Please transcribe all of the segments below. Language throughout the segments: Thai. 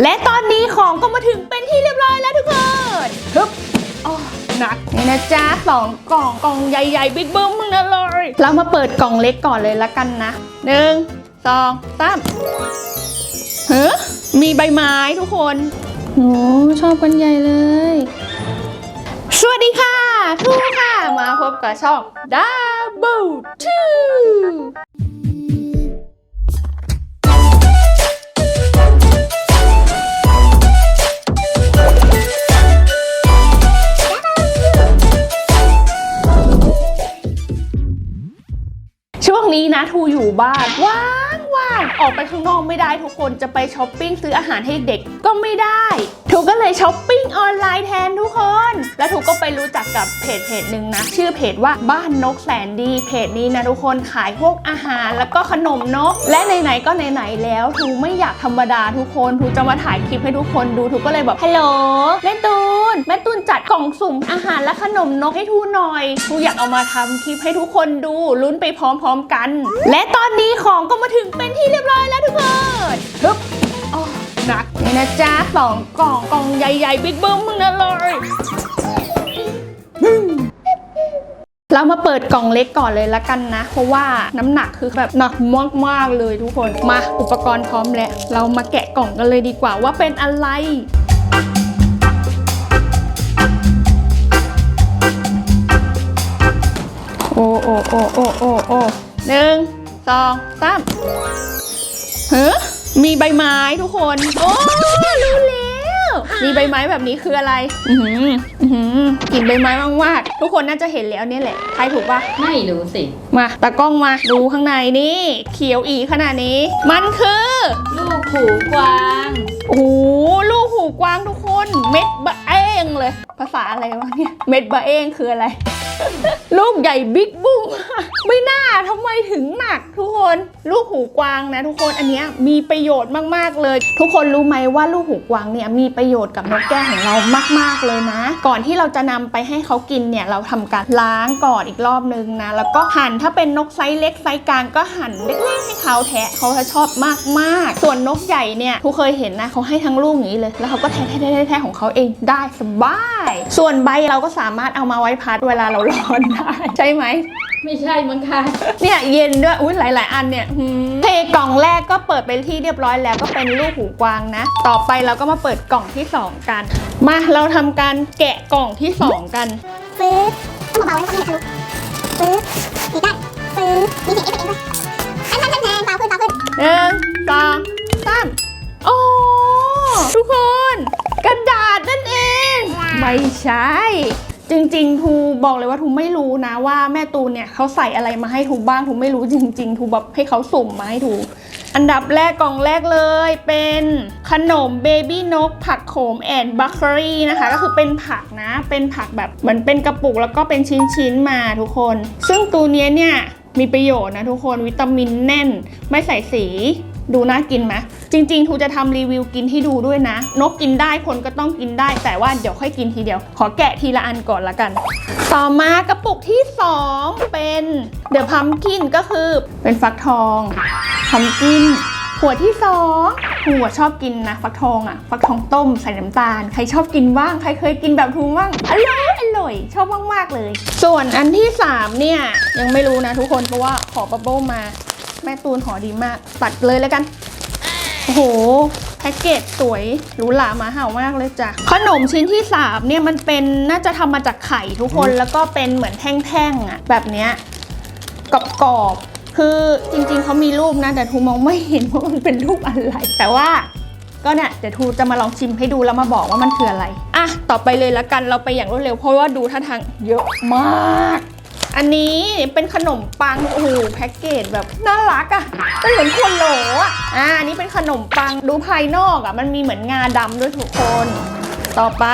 และตอนนี้ของก็มาถึงเป็นที่เรียบร้อยแล้วทุกคนฮึบอ๋อหนักนี่นะจ๊ะสองกล่องกล่องใหญ่ๆบิ๊กเบิ้มมึงนะเลย เรามาเปิดกล่องเล็กก่อนเลยละกันนะหนึ่งสองสามเฮ้อมีใบไม้ทุกคนโอ้ชอบกันใหญ่เลย สวัสดีค่ะทูค่ะ มาพบกับช่อง Double Two บ้านว่างว่างออกไปข้างนอกไม่ได้ทุกคนจะไปช้อปปิ้งซื้ออาหารให้เด็กก็ไม่ได้ทูก็เลยช้อปปิ้งออนไลน์แทนทุกคน แล้วทูก็ไปรู้จักกับเพจเพจหนึ่งนะ ชื่อเพจว่าบ้านนกแสนดี เพจนี้นะทุกคนขายพวกอาหาร แล้วก็ขนมนก และไหนๆก็ไหนๆแล้วทูไม่อยากธรรมดาทุกคนทูจะมาถ่ายคลิปให้ทุกคนดูทูก็เลยบอกฮัลโหลแม่ตูนแม่ตูนจัดกล่องสุ่มอาหารและขนมนกให้ทูหน่อยทูอยากเอามาทำคลิปให้ทุกคนดูลุ้นไปพร้อมๆกัน และตอนนี้ของก็มาถึงเป็นที่เรียบร้อยแล้วทุกคนฮึบ นักนี่นะจ๊ะสองกล่องกล่องใหญ่ๆ บิ๊กเบิ้มมึงนะเลยเรามาเปิดกล่องเล็กก่อนเลยละกันนะ เพราะว่าน้ำหนักคือแบบหนักมากๆเลยทุกคนมาอุปกรณ์พร้อมแล้วเรามาแกะกล่องกันเลยดีกว่าว่าเป็นอะไรโอ้โอ้โอ้โอ้โอ้โอ้หนึ่งสองสามเฮ้ มีใบไม้ทุกคน โอ้รู้แล้วมีใบไม้แบบนี้คืออะไรอือหืออือหือกลิ่นใบไม้มากๆทุกคนน่าจะเห็นแล้วเนี่ยแหละใครถูกปะไม่รู้สิ มาตากล้องมาดูข้างในนี่เขียวอีขนาดนี้ มันคือ ลูกหูกวาง โอ้โหลูกหูกวางทุกคน เม็ดบะเองเลย ภาษาอะไรวะเนี่ย เม็ดบะเองคืออะไร ลูกใหญ่บิ๊กบุ้งไม่น่าทำไมถึงหนักทุกคน ลูกหูกวางนะ ทุกคนอันนี้มีประโยชน์มากๆเลย ทุกคนรู้ไหมว่าลูกหูกวางเนี่ยมีประโยชน์กับนกแก้วของเรามาก ๆเลยนะ ก่อนที่เราจะนำไปให้เขากินเนี่ยเราทำการล้างก่อนอีกรอบนึงนะแล้วก็หั่นถ้าเป็นนกไซส์เล็กไซส์กลางก็หั่นเล็กๆให้เขาแทะเขาจะชอบมากๆ ส่วนนกใหญ่เนี่ยทุกเคยเห็นนะเขาให้ทั้งลูกอย่างนี้เลย แล้วเขาก็แทะแทะแทะแทะของเขาเองได้สบาย ส่วนใบเราก็สามารถเอามาไว้พัดเวลาเราร้อนได้ ใช่ไหม ไม่ใช่มั้งคะเนี่ยเย็นด้วย อุ้ยหลาย ๆ อันเนี่ยหืมเทกล่องแรกก็เปิดไปที่เรียบร้อยแล้วก็เป็นลูกหูกวางนะ ต่อไปเราก็มาเปิดกล่องที่ 2 กัน มาเราทำการแกะกล่องที่ 2 กัน ฟืดต้องเบาๆไว้ก่อนนะฟืดดีได้ฟืดมีเสียงเอฟเฟกต์ด้วยอันนั้นแทนเบาขึ้นเบาขึ้นหนึ่งสองสามโอ้ทุกคน กระดาษนั่นเอง ไม่ใช่ จริงๆทูบอกเลยว่าทูไม่รู้นะว่าแม่ตูนเนี่ยเขาใส่อะไรมาให้ทูบ้างทูไม่รู้จริง ๆทูแบบให้เขาสุ่มมาให้ทูอันดับแรกกล่องแรกเลยเป็นขนมเบบี้นกผักโขมแอนบัคเกอรี่นะคะ ก็คือเป็นผักนะ เป็นผักแบบเหมือนเป็นกระปุกแล้วก็เป็นชิ้นๆมาทุกคน ซึ่งตัวเนี้ยเนี่ยมีประโยชน์นะทุกคนวิตามินแน่น ไม่ใส่สี ดูน่ากินไหมจริงๆทูจะทำรีวิวกินให้ดูด้วยนะ นกกินได้คนก็ต้องกินได้ แต่ว่าเดี๋ยวค่อยกินทีเดียว ขอแกะทีละอันก่อนละกัน ต่อมากระปุกที่ 2 เป็นเดอะพัมกินก็คือเป็นฟักทองพัมกินขวที่2ทูอะชอบกินนะฟักทองอะฟักทองต้มใส่น้ำตาล ใครชอบกินบ้าง ใครเคยกินแบบทูบ้างอร่อยอร่อย ชอบมากๆเลย ส่วนอันที่ 3 เนี่ย ยังไม่รู้นะทุกคนเพราะว่าขอบับเบิ้ลมา แม่ตูนหอดีมาก ตัดเลยแล้วกัน โอ้โห แพ็กเกจสวยหรูหรามาเห่ามากเลยจ้ะ ขนมชิ้นที่ 3 เนี่ยมันเป็นน่าจะทำมาจากไข่ทุกคนแล้วก็เป็นเหมือนแท่งๆอะแบบเนี้ยกรอบๆคือจริงๆเขามีรูปนะ แต่ทูมองไม่เห็นว่ามันเป็นรูปอะไร แต่ว่าก็เนี่ยเดี๋ยวทูจะมาลองชิมให้ดูแล้วมาบอกว่ามันคืออะไร อะ ต่อไปเลยละกันเราไปอย่างรวดเร็วเพราะว่าดูท่าทางเยอะมาก อันนี้เป็นขนมปัง โอ้โหแพ็กเกจแบบน่ารักอะ่ะเป็นเหมือนคนโหลอะอ่าอันนี้เป็นขนมปังดูภายนอกอะ่ะ มันมีเหมือนงาดำด้วยทุกคน ต่อไป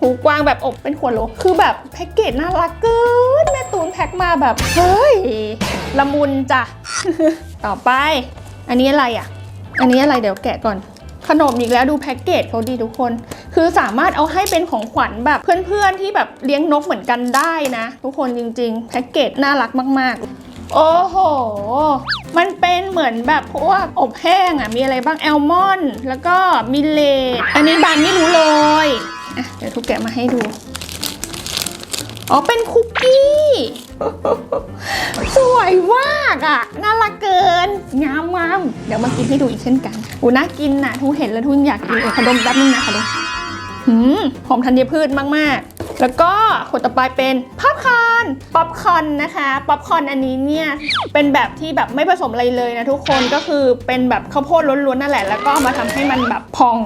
หูกวางแบบอบเป็นขวดโหล คือแบบแพ็กเกจน่ารักเกินแม่ตูนแพ็คมาแบบเฮ้ยละมุนจ้ะ ต่อไป อันนี้อะไรอะ อันนี้อะไรเดี๋ยวแกะก่อน ขนมอีกแล้วดูแพ็กเกจเขาดีทุกคน คือสามารถเอาให้เป็นของขวัญแบบเพื่อนๆที่แบบเลี้ยงนกเหมือนกันได้นะ ทุกคนจริงๆ แพ็กเกจน่ารักมาก ๆโอ้โห มันเป็นเหมือนแบบพวกอบแห้งอะ มีอะไรบ้างแอลมอน แล้วก็มิเลตอันนี้บานไม่รู้เลย อะ เดี๋ยวทุกแกะมาให้ดู อ๋อ เป็นคุกกี้ สวยมากอะ น่ารักเกิน งามงามเดี๋ยวมากินให้ดูอีกเช่นกันอูน่ากินน่ะ ทูเห็นแล้วทูอยากกินเออขอดมแป๊บนึงนะขอดมหืมหอมธัญพืชมาก ๆแล้วก็ขวดต่อไปเป็นป๊อปคอนป๊อปคอนนะคะป๊อปคอนอันนี้เนี่ยเป็นแบบที่แบบไม่ผสมอะไรเลยนะทุกคนก็คือเป็นแบบข้าวโพดล้วนๆนั่นแหละ แล้วก็มาทำให้มันแบบพอง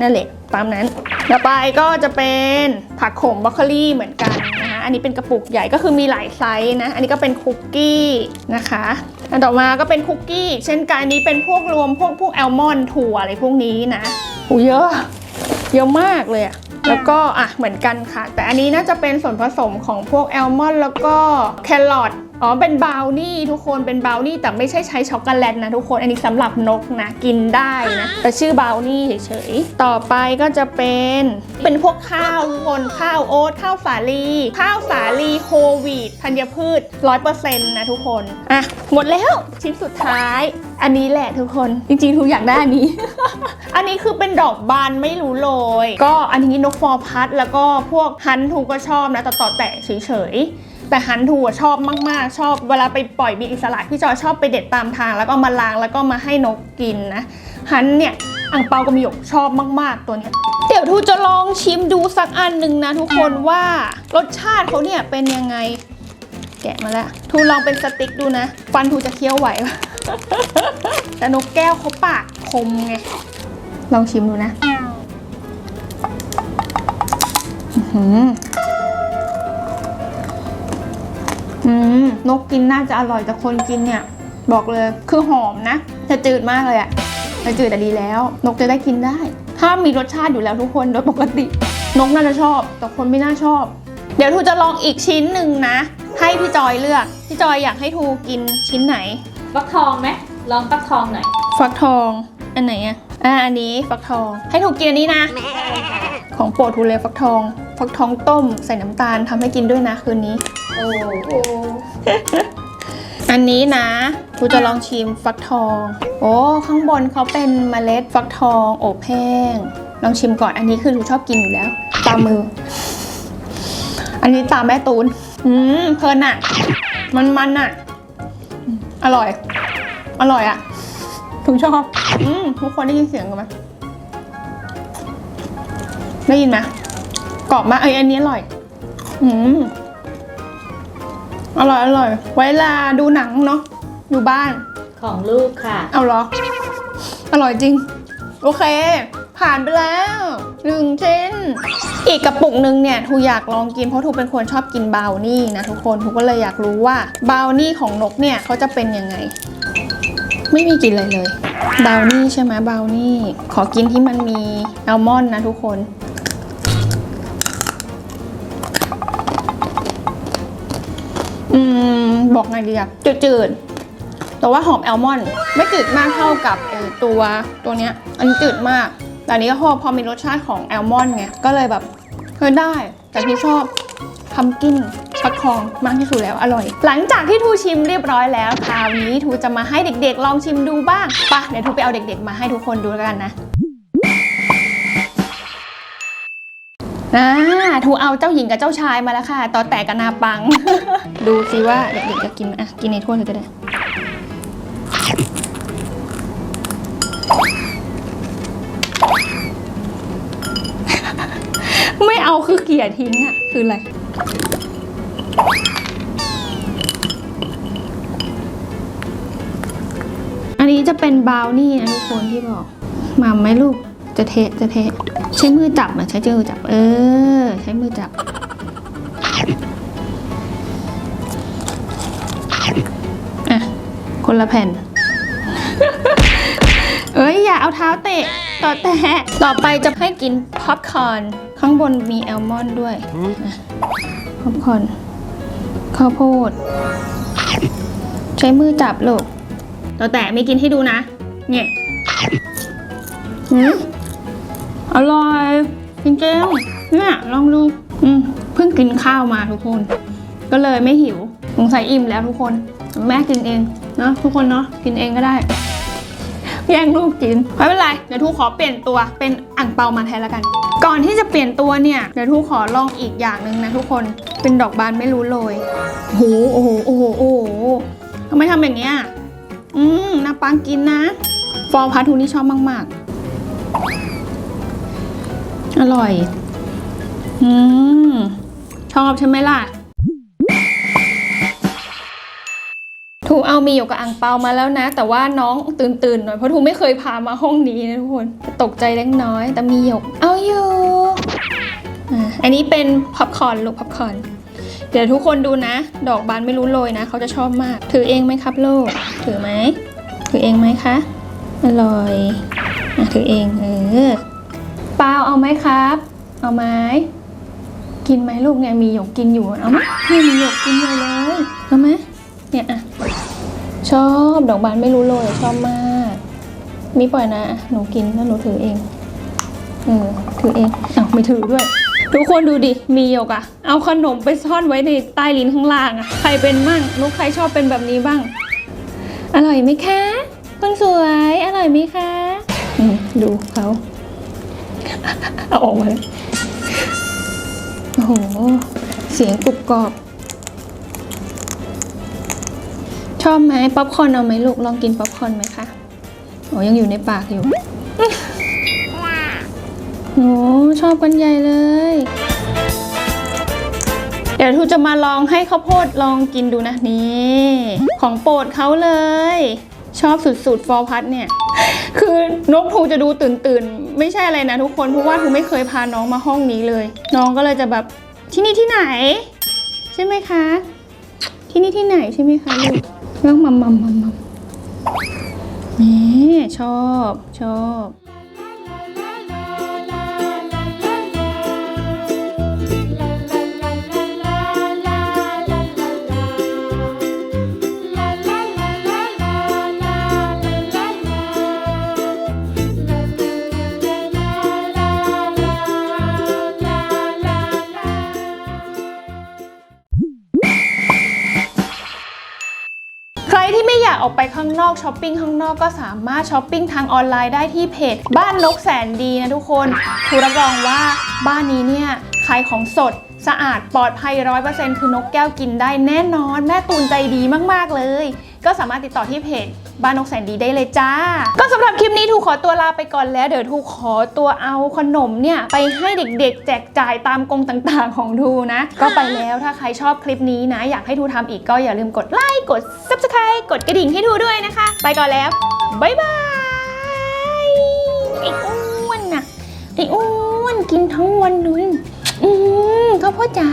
นั่นแหละตามนั้น ต่อไปก็จะเป็นผักโขมบรอกโคลีเหมือนกัน อันนี้เป็นกระปุกใหญ่ก็คือมีหลายไซส์นะ อันนี้ก็เป็นคุกกี้นะคะ อันต่อมาก็เป็นคุกกี้เช่นกันอันนี้เป็นพวกรวมพวกพวกแอลมอนด์ถั่วอะไรพวกนี้นะโอ้เยอะ เยอะมากเลยอะแล้วก็อะเหมือนกันค่ะ แต่อันนี้น่าจะเป็นส่วนผสมของพวกแอลมอนด์แล้วก็แครอท อ๋อ เป็นบราวนี่ทุกคน เป็นบราวนี่แต่ไม่ใช่ใช้ช็อกโกแลตนะทุกคน อันนี้สำหรับนกนะกินได้นะ แต่ชื่อบราวนี่เฉยๆ ต่อไปก็จะเป็น เป็นพวกข้าวทุกคน ข้าวโอ๊ต ข้าวสาลี ข้าวสาลีโฮลวีตธัญพืช100%นะทุกคน อะ หมดแล้วชิ้นสุดท้าย อันนี้แหละทุกคน จริงๆทุกอยากได้อันนี้ อันนี้คือเป็นดอกบานไม่รู้เลยก็อันนี้นกฟอร์พัดแล้วก็พวกฮันทูก็ชอบนะ ต่อต่อแตะเฉยๆ แต่ฮันทูอะชอบมากๆ ชอบเวลาไปปล่อยบินอิสระพี่จอยชอบไปเด็ดตามทาง แล้วก็เอามาล้างแล้วก็มาให้นกกินนะฮันเนี่ยอ่างเปากับหยกชอบมาก ๆ ตัวเนี้ยเดี๋ยวทูจะลองชิมดูสักอันหนึ่งนะทุกคนว่ารสชาติเขาเนี่ยเป็นยังไง แกะมาแล้วทูลองเป็นสติ๊กดูนะ ฟันทูจะเคี้ยวไหวปะแต่นกแก้วเขาปากคมไง ลองชิมดูนะ อื้ อหืออืมนกกินน่าจะอร่อยแต่คนกินเนี่ย บอกเลยคือหอมนะจะจืดมากเลยอะแต่จืดแต่ดีแล้ว นกจะได้กินได้ ถ้ามีรสชาติอยู่แล้วทุกคนโดยปกติ นกน่าจะชอบ แต่คนไม่น่าชอบ เดี๋ยวทูจะลองอีกชิ้นหนึ่งนะ ให้พี่จอยเลือกพี่จอยอยากให้ทูกินชิ้นไหนฟักทองไหมลองฟักทองหน่อยฟักทอง อันไหนอะอ่าอันนี้ฟักทอง ให้ถูกกินอันนี้นะ ของโปรดทูเลยฟักทอง ฟักทองต้มใส่น้ำตาลทำให้กินด้วยนะคืนนี้ โอ้โหอันนี้นะทูจะลองชิมฟักทอง โอ้ข้างบนเขาเป็นเมล็ดฟักทองอบแห้ง ลองชิมก่อนอันนี้คือทูชอบกินอยู่แล้ว ตามมือ อันนี้ตามแม่ตูน อืมเพลินอะมันมันอะอืมอร่อย อร่อยอะทูชอบ อืมทุกคนได้ยินเสียงกันไหมได้ยินไหมกรอบมากเอ้ยอันนี้อร่อย อืม อร่อยอร่อย ไว้เวลาดูหนังเนาะอยู่บ้าน ของลูกค่ะ เอาเหรอ อร่อยจริง โอเค ผ่านไปแล้วหนึ่งชิ้น อีกกระปุกหนึ่งเนี่ยทูอยากลองกินเพราะทูเป็นคนชอบกินบราวนี่นะทุกคนทูก็เลยอยากรู้ว่าบราวนี่ของนกเนี่ยเขาจะเป็นยังไง ไม่มีกลินอะไรเลยบราวนี่ใช่ไหมบราวนี่ขอกินที่มันมีอัลมอนด์นะทุกคน อืมบอกไงดีอะจืดๆ แต่ว่าหอมแอลมอนด์ไม่จืดมากเท่ากับไอตัวตัวเนี้ย อันนี้จืดมาก แต่อันนี้ก็พอพอมีรสชาติของแอลมอนด์ไง ก็เลยแบบเฮ้ยได้ แต่ที่ชอบพัมกินฟักทองมากที่สุดแล้วอร่อย หลังจากที่ทูชิมเรียบร้อยแล้วคราวนี้ทูจะมาให้เด็กๆ ลองชิมดูบ้างปะเดี๋ยวทูไปเอาเด็กๆ มาให้ทุกคนดูแล้วกันนะ อ่าทูเอาเจ้าหญิงกับเจ้าชายมาแล้วค่ะ ต่อแต่กับนาปัง ดูสิว่าเด็กๆจะกินไหมอะกินในถ้วยเลยก็ได้ไม่เอาคือเกลียทิ้งอะคืออะไร อันนี้จะเป็นบราวนี่นะทุกคนที่บอกมาไหมลูก จะเทะจะเทะใช้มือจับนะใช้มือจับ เออ ใช้มือจับ อะ คนละแผ่น เอ้ย อย่าเอาเท้าเตะ ต่อแต่ต่อไปจะให้กินพ็อปคอร์นข้างบนมีแอลมอนด์ด้วยพอปคอร์นข้าวโพด ใช้มือจับลูกต่อแต่ไม่กินให้ดูนะ เนี่ยหืม อร่อยจริงๆเนี่ยลองดูอืมเพิ่งกินข้าวมาทุกคน ก็เลยไม่หิวสงสัยอิ่มแล้วทุกคนแม่กินเองเนาะทุกคนเนาะกินเองก็ได้ แย่งลูกกินไม่เป็นไรเดี๋ยวทูขอเปลี่ยนตัวเป็นอ่างเปามาแทนแล้วกัน ก่อนที่จะเปลี่ยนตัวเนี่ยเดี๋ยวทูขอลองอีกอย่างหนึ่งนะทุกคนเป็นดอกบานไม่รู้โรยโอ้โหโอ้โหโอ้โหโอ้โหทำไมทำอย่างนี้อืมนาปังกินนะ ฟองพาทูนี่ชอบมากๆ อร่อย อืม ชอบใช่ไหมล่ะ ถูเอามีอยู่กับอ่างเปามาแล้วนะ แต่ว่าน้องตื่นตื่นๆหน่อยเพราะทูไม่เคยพามาห้องนี้นะทุกคน ตกใจเล็กน้อย แต่มีหยก เอาอยู่อะอันนี้เป็นพับคอนลูกพับคอนเดี๋ยวทุกคนดูนะ ดอกบานไม่รู้โรยนะ เขาจะชอบมาก ถือเองไหมครับลูก ถือไหม ถือเองไหมคะ อร่อยอะถือเอง เออ เปล่าเอาไหมครับ เอาไหมกินไหมลูกเนี่ยมีหยกกินอยู่เอาไหมนี่มีหยกกินอยู่เลยเอาไหมเนี่ยอะชอบดอกบานไม่รู้โรยชอบมาก มีปล่อยนะ หนูกินแล้วหนูถือเองเออถือเองอ้าวไม่ถือด้วย ทุกคนดูดิมีหยกอะเอาขนมไปซ่อนไว้ในใต้ลิ้นข้างล่างอะใครเป็นมั่งลูกใครชอบเป็นแบบนี้บ้าง อร่อยไหมคะคนสวยอร่อยไหมคะอืมดูเขา เอาออกมาเลยโอ้โห เสียงกรุบกรอบ ชอบไหมป๊อปคอร์นเอาไหมลูก ลองกินป๊อปคอร์นไหมคะโอ้ยังอยู่ในปากอยู่โอ้ชอบกันใหญ่เลย เดี๋ยวทูจะมาลองให้ข้าวโพดลองกินดูนะนี่ ของโปรดเขาเลย ชอบสุดๆฟอร์พัทเนี่ย คือนกทูจะดูตื่นตื่นๆ ไม่ใช่อะไรนะทุกคนเพราะว่าทูไม่เคยพาน้องมาห้องนี้เลย น้องก็เลยจะแบบที่นี่ที่ไหน ใช่ไหมคะ ที่นี่ที่ไหนใช่ไหมคะลูกเรื่องมัมมัมมัมมัมนี่ชอบชอบ อกช้อปปิ้งข้างนอกก็สามารถช้อปปิ้งทางออนไลน์ได้ที่เพจ บ้านนกแสนดีนะทุกคนครูรับรองว่าบ้านนี้เนี่ยขายของสดสะอาดปลอดภัยร้อยเปอร์เซ็นต์คือนกแก้วกินได้แน่นอน แม่ตูนใจดีมาก ๆ เลย ก็สามารถติดต่อที่เพจ บ้านนกแสนดีได้เลยจ้า ก็สำหรับคลิปนี้ทูขอตัวลาไปก่อนแล้วเดี๋ยวทูขอตัวเอาขนมเนี่ย ไปให้เด็กๆ แจกจ่ายตามกรงต่างๆของทูนะ ก็ไปแล้วถ้าใครชอบคลิปนี้นะ อยากให้ทูทำอีกก็อย่าลืมกดไลค์กด subscribe กดกระดิ่งให้ทูด้วยนะคะ ไปก่อนแล้วบ๊ายบายไอ้อ้วนน่ะไอ้อ้วนกินทั้งวันเลยอืมข้าวโพดจ๋า